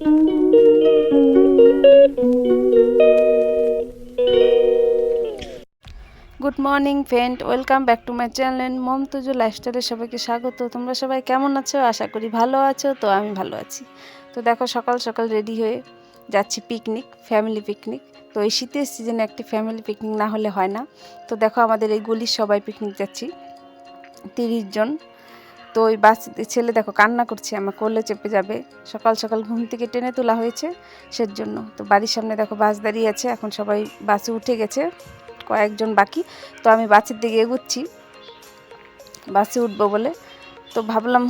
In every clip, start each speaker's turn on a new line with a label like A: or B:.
A: Good morning friend welcome back to my channel মমতুজু লাইফস্টাইলে সবাইকে স্বাগত। তোমরা সবাই কেমন আছো? আশা করি ভালো আছো, তো আমি ভালো আছি। তো দেখো, সকাল সকাল রেডি হয়ে যাচ্ছি পিকনিক ফ্যামিলি পিকনিক তো এই শীতের সিজনে একটি ফ্যামিলি পিকনিক না হলে হয় না। তো দেখো, আমাদের এই গলির সবাই পিকনিক যাচ্ছি। তিরিশ জন। তো ওই বাস ছেলে দেখো কান্না করছে, আমার কোলে চেপে যাবে। সকাল সকাল ঘুম থেকে টেনে তোলা হয়েছে সের জন্য তো বাড়ির সামনে দেখো বাস দাঁড়িয়ে আছে, এখন সবাই বাসে উঠে গেছে, কয়েকজন বাকি। তো আমি বাসের দিকে এগুচ্ছি, বাসে উঠবো বলে। তো ভাবলাম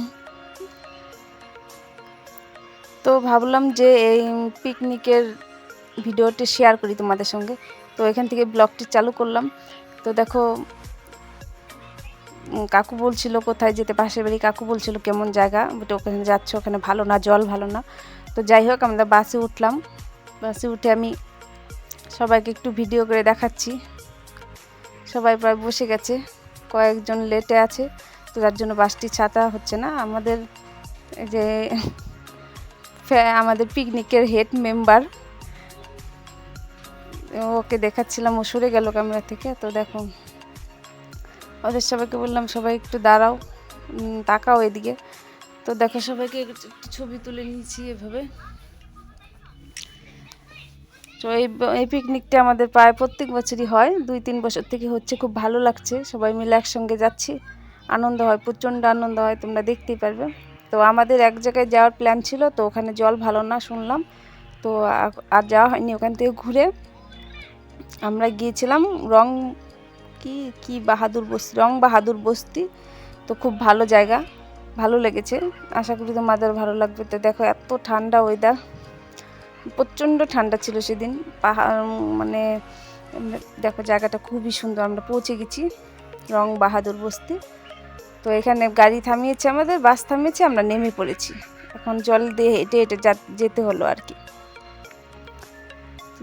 A: তো ভাবলাম যে এই পিকনিকের ভিডিওটি শেয়ার করি তোমাদের সঙ্গে। তো এখান থেকে ব্লগটি চালু করলাম। তো দেখো কাকু বলছিল কোথায় যেতে, পাশের বাড়ি কাকু বলছিল কেমন জায়গা বলে ওখানে যাচ্ছে, ওখানে ভালো না, জল ভালো না। তো যাই হোক, আমরা বাসে উঠলাম। বাসে উঠে আমি সবাইকে একটু ভিডিও করে দেখাচ্ছি। সবাই প্রায় বসে গেছে, কয়েকজন লেটে আছে, তো যার জন্য বাসটি ছাতা হচ্ছে না। আমাদের যে আমাদের পিকনিকের হেড মেম্বার ওকে দেখাচ্ছিলাম, ও সরে গেল ক্যামেরা থেকে। তো দেখো ওদের সবাইকে বললাম, সবাই একটু দাঁড়াও তাকাও এদিকে। তো দেখো সবাইকে একটু ছবি তুলে নিয়েছি এভাবে। তো এই এই পিকনিকটা আমাদের প্রায় প্রত্যেক বছরই হয়, দুই, তিন বছর থেকে হচ্ছে খুব ভালো লাগছে, সবাই মিলে একসঙ্গে যাচ্ছি, আনন্দ হয়, প্রচণ্ড আনন্দ হয়, তোমরা দেখতেই পারবে। তো আমাদের এক জায়গায় যাওয়ার প্ল্যান ছিল, তো ওখানে জল ভালো না শুনলাম, তো আর যাওয়া হয়নি ওখান থেকে ঘুরে। আমরা গিয়েছিলাম রং কি কি বাহাদুর বস্তি, রং বাহাদুর বস্তি, তো খুব ভালো জায়গা, ভালো লেগেছে। আশা করি তোমাদের ভালো লাগবে। তো দেখো এত ঠান্ডা ওয়েদার প্রচণ্ড ঠান্ডা ছিল সেদিন। পাহাড় মানে দেখো জায়গাটা খুবই সুন্দর। আমরা পৌঁছে গেছি রং বাহাদুর বস্তি। তো এখানে গাড়ি থামিয়েছে আমাদের, বাস থামিয়েছে, আমরা নেমে পড়েছি। এখন জল দিয়ে হেঁটে হেঁটে যেতে হলো আর কি।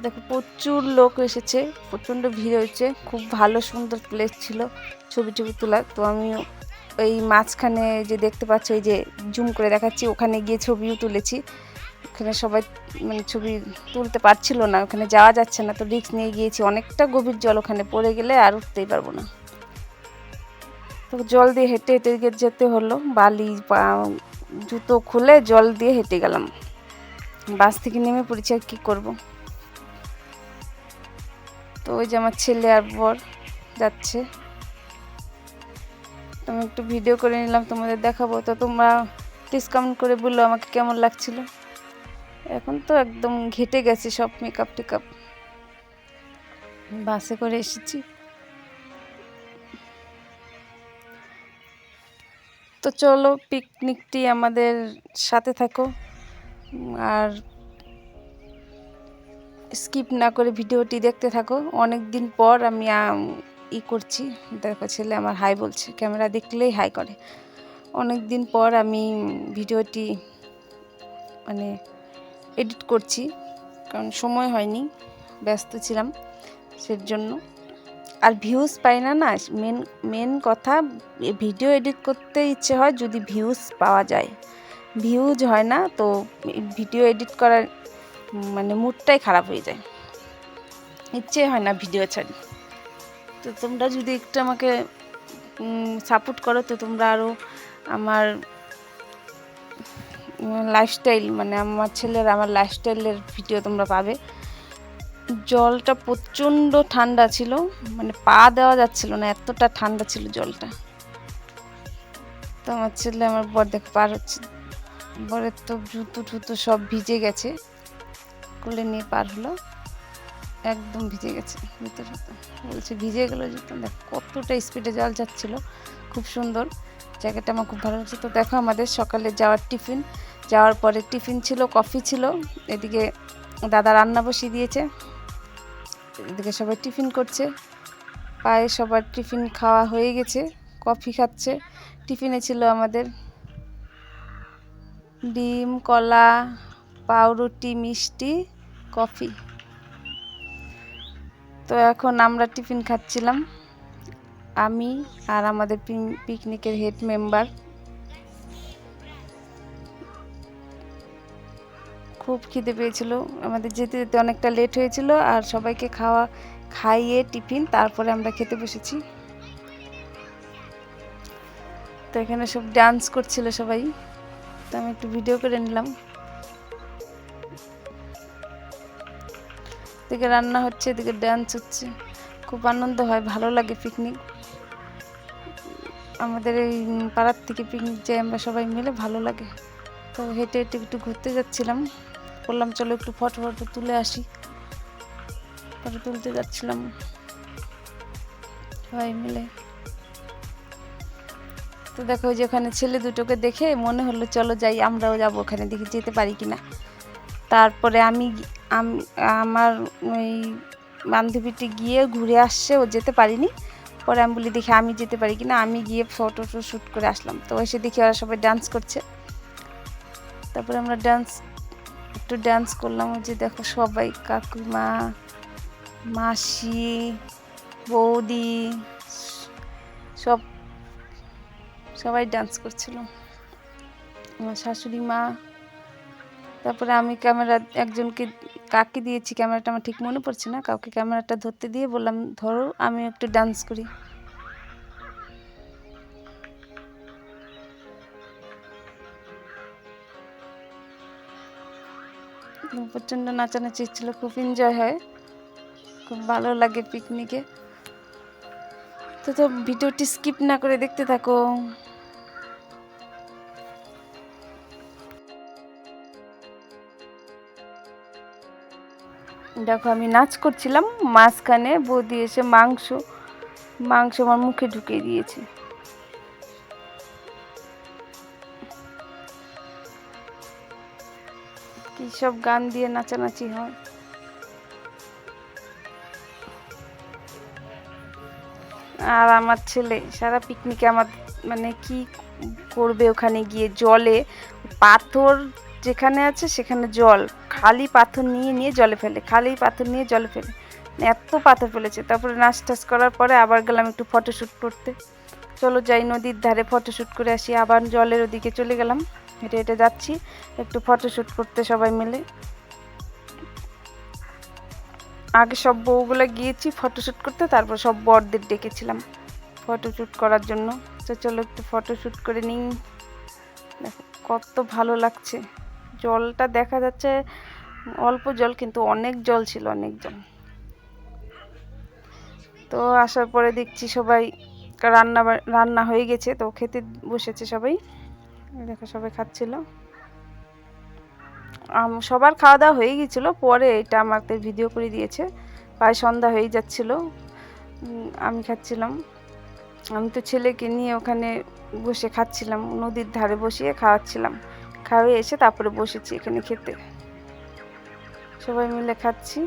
A: দেখো প্রচুর লোক এসেছে, প্রচণ্ড ভিড় হয়েছে, খুব ভালো সুন্দর প্লেস ছিল ছবি টবি তোলা তো আমি ওই মাঝখানে যে দেখতে পাচ্ছ ওই যে জুম করে দেখাচ্ছি, ওখানে গিয়ে ছবিও তুলেছি। ওখানে সবাই মানে ছবি তুলতে পারছিল না, ওখানে যাওয়া যাচ্ছে না, তো রিস্ক নিয়ে গিয়েছি। অনেকটা গভীর জল ওখানে পড়ে গেলে আর উঠতেই পারব না। তো জল দিয়ে হেঁটে হেঁটে যেতে হলো, বালি জুতো খুলে জল দিয়ে হেঁটে গেলাম। বাস থেকে নেমে পড়েছি আর কী করব। তো ওই যে আমার ছেলে আর বর যাচ্ছে। আমি একটু ভিডিও করে নিলাম, তোমাদের দেখাবো। তো তোমরা ডিসকাউন্ট করে বলল আমাকে কেমন লাগছিল। এখন তো একদম ঘেটে গেছে সব মেকআপ টেকআপ বাসে করে এসেছি। তো চলো পিকনিকটি আমাদের সাথে থাকো। আর স্কিপ না করে ভিডিওটি দেখতে থাকো। অনেক দিন পর আমি ই করছি। দেখো, ছেলে আমার হাই বলছে, ক্যামেরা দেখলেই হাই করে। অনেক দিন পর আমি ভিডিওটি মানে এডিট করছি, কারণ সময় হয়নি, ব্যস্ত ছিলাম সের জন্য আর ভিউজ পাই না না মেন মেন কথা ভিডিও এডিট করতে ইচ্ছে হয় যদি ভিউজ পাওয়া যায়। ভিউজ হয় না, তো ভিডিও এডিট করার মুডটাই খারাপ হয়ে যায়। ইচ্ছে হয় না ভিডিও ছাড়ি। তো তোমরা যদি একটু আমাকে সাপোর্ট করো, তো তোমরা আরও আমার লাইফস্টাইল মানে আমার ছেলের, আমার লাইফস্টাইলের ভিডিও তোমরা পাবে। জলটা প্রচণ্ড ঠান্ডা ছিল মানে পা দেওয়া যাচ্ছিল না, এতটা ঠান্ডা ছিল জলটা। তো আমার ছেলে, আমার বর দেখ, পার হচ্ছে। বরের তো জুতো টুতো সব ভিজে গেছে। কোলে নিয়ে পার হলো, একদম ভিজে গেছে টুতো বলছে, ভিজে গেলো জুতো দেখ কতটা স্পিডে জল যাচ্ছিল, খুব সুন্দর। জায়গাটা আমার খুব ভালো লাগছে। তো দেখো আমাদের সকালে যাওয়ার টিফিন। যাওয়ার পরে টিফিন ছিল, কফি ছিল। এদিকে দাদা রান্না বসিয়ে দিয়েছে। এদিকে সবাই টিফিন করছে। পায়ে সবার টিফিন খাওয়া হয়ে গেছে, কফি খাচ্ছে। টিফিনে ছিল আমাদের ডিম, কলা পাউরুটি, মিষ্টি, কফি। তো এখন আমরা টিফিন খাচ্ছিলাম। আমি আর আমাদের পিকনিকের হেড মেম্বার। খুব খিদে পেয়েছিল। আমাদের যেতে যেতে অনেকটা লেট হয়েছিল আর সবাইকে খাওয়া, খাইয়ে টিফিন, তারপরে আমরা খেতে বসেছি। তো এখানে সব ডান্স করছিল সবাই। তো আমি একটু ভিডিও করে নিলাম। এদিকে রান্না হচ্ছে, এদিকে ড্যান্স হচ্ছে। খুব আনন্দ হয়, ভালো লাগে পিকনিক আমাদের এই পাড়ার থেকে পিকনিক যাই আমরা সবাই মিলে, ভালো লাগে। তো হেঁটে হেঁটে একটু ঘুরতে যাচ্ছিলাম। বললাম, চলো একটু ফটো ফটো তুলে আসি। ফটো তুলতে যাচ্ছিলাম সবাই মিলে। তো দেখো, ওই যে ওখানে ছেলে দুটোকে দেখে মনে হলো, চলো যাই, আমরাও যাব ওখানে, দেখি যেতে পারি কিনা? তারপরে আমি আম- আমার ওই বান্ধবীটি গিয়ে ঘুরে আসছে, ও যেতে পারিনি। পরে আমি বলি, দেখি আমি যেতে পারি কিনা? আমি গিয়ে ফটো টটো শ্যুট করে আসলাম। তো এসে দেখি ওরা সবাই ডান্স করছে। তারপরে আমরা ডান্স একটু ডান্স করলাম। যে দেখো সবাই কাকিমা মাসি, বৌদি, সব, সবাই ডান্স করছিল। আমার শাশুড়ি মা তারপরে আমি ক্যামেরা, একজনকে কাকে দিয়েছি, ক্যামেরাটা আমার ঠিক মনে পড়ছে না, কাউকে ক্যামেরাটা ধরতে দিয়ে বললাম, ধরো, আমি একটু ডান্স করি। প্রচণ্ড নাচানাচি ছিল, খুব এনজয় হয়, খুব ভালো লাগে পিকনিকে তো তো, ভিডিওটি স্কিপ না করে দেখতে থাকো। দেখো, আমি নাচ করছিলাম, মাঝখানে বৌদি এসে মাংস মাংস আমার মুখে ঢুকিয়ে দিয়েছে। কি সব গান দিয়ে নাচানাচি হয়। আর আমার ছেলে, সারা পিকনিকে আমার মানে কি করবে ওখানে গিয়ে? জলে, পাথর যেখানে আছে সেখানে জল। খালি পাথর নিয়ে নিয়ে জলে ফেলে, খালি পাথর নিয়ে জলে ফেলে। এত পাথর ফেলেছে। তারপরে নাচ টাচ করার পরে আবার গেলাম একটু ফটোশ্যুট করতে। চলো যাই নদীর ধারে ফটোশ্যুট করে আসি। আবার জলের ওদিকে চলে গেলাম। হেঁটে হেঁটে যাচ্ছি। একটু ফটোশ্যুট করতে সবাই মিলে। আগে সব বউগুলো গিয়েছি ফটোশ্যুট করতে। তারপর সব বরদের ডেকেছিলাম ফটোশ্যুট করার জন্য। তো চলো একটু ফটোশ্যুট করে নিই। দেখো, কত ভালো লাগছে। জলটা দেখা যাচ্ছে, অল্প জল কিন্তু অনেক জল ছিল, অনেক জল। তো আসার পরে দেখছি সবাই রান্না রান্না হয়ে গেছে, তো খেতে বসেছে সবাই। দেখো সবাই খাচ্ছিল। সবার খাওয়া দাওয়া হয়ে গেছিল, পরে এটা আমাদের ভিডিও করে দিয়েছে। প্রায় সন্ধ্যা হয়ে যাচ্ছিল আমি খাচ্ছিলাম। আমি তো ছেলেকে নিয়ে ওখানে বসে খাচ্ছিলাম, নদীর ধারে বসিয়ে খাওয়াচ্ছিলাম। খাওয়াই এসে তারপরে বসেছি এখানে খেতে। সবাই মিলে খাচ্ছি।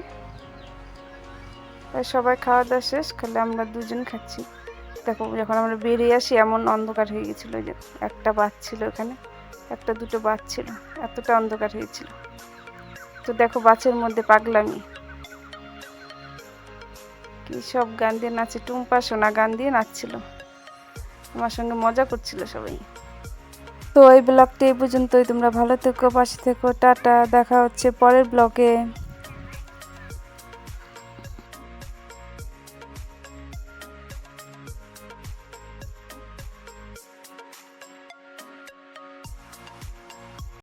A: সবাই খাওয়া দাওয়া শেষ, খালি আমরা দুজন খাচ্ছি। দেখো, যখন আমরা বেরিয়ে আসি, এমন অন্ধকার হয়ে গেছিল যে একটা বাস ছিল এখানে একটা দুটো বাস ছিল, এতটা অন্ধকার হয়েছিল। তো দেখো, বাসের মধ্যে পাগলামি। কি সব গান দিয়ে নাচে, টুম্পা সোনা গান দিয়ে নাচছিল। আমার সঙ্গে মজা করছিল সবাই। তো এই ব্লগটি এই পর্যন্তই। তোমরা ভালো থেকো, পাশে থেকো। টাটা, দেখা হচ্ছে পরের ব্লগে।